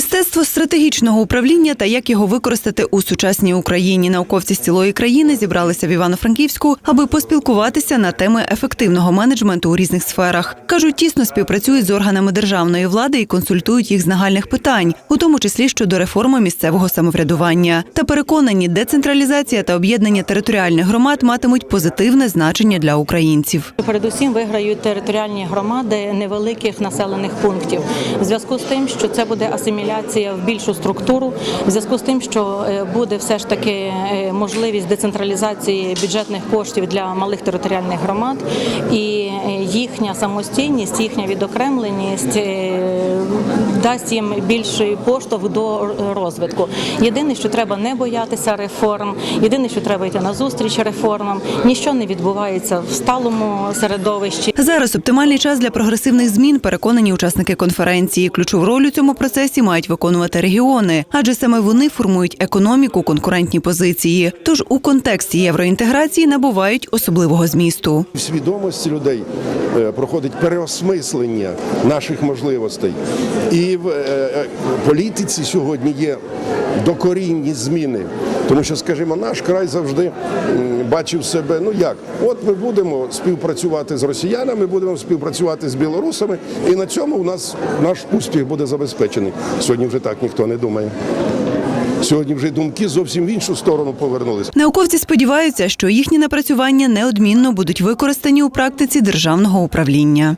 Мистецтво стратегічного управління та як його використати у сучасній Україні. Науковці з цілої країни зібралися в Івано-Франківську, аби поспілкуватися на теми ефективного менеджменту у різних сферах. кажуть, тісно співпрацюють з органами державної влади і консультують їх з нагальних питань, у тому числі щодо реформи місцевого самоврядування. Та переконані, децентралізація та об'єднання територіальних громад матимуть позитивне значення для українців. Передусім виграють територіальні громади невеликих населених пунктів. В зв'язку з тим, що це буде асиміляція в більшу структуру, в зв'язку з тим, що е, буде все ж таки е, можливість децентралізації бюджетних коштів для малих територіальних громад, і е, їхня самостійність, їхня відокремленість дасть їм більший поштовх до розвитку. Єдине, що треба не боятися реформ, єдине, що треба йти на зустріч реформам. Ніщо не відбувається в сталому середовищі. Зараз оптимальний час для прогресивних змін, переконані учасники конференції. Ключову роль у цьому процесі мають виконувати регіони, адже саме вони формують економіку, конкурентні позиції. Тож у контексті євроінтеграції набувають особливого змісту. В свідомості людей е, проходить переосмислення наших можливостей. І в е, е, політиці сьогодні є докорінні зміни. Тому що, скажімо, наш край завжди бачив себе. Ну як, от ми будемо співпрацювати з росіянами, будемо співпрацювати з білорусами, і на цьому у нас наш успіх буде забезпечений. Сьогодні вже так ніхто не думає. Сьогодні вже думки зовсім в іншу сторону повернулись. Науковці сподіваються, що їхні напрацювання неодмінно будуть використані у практиці державного управління.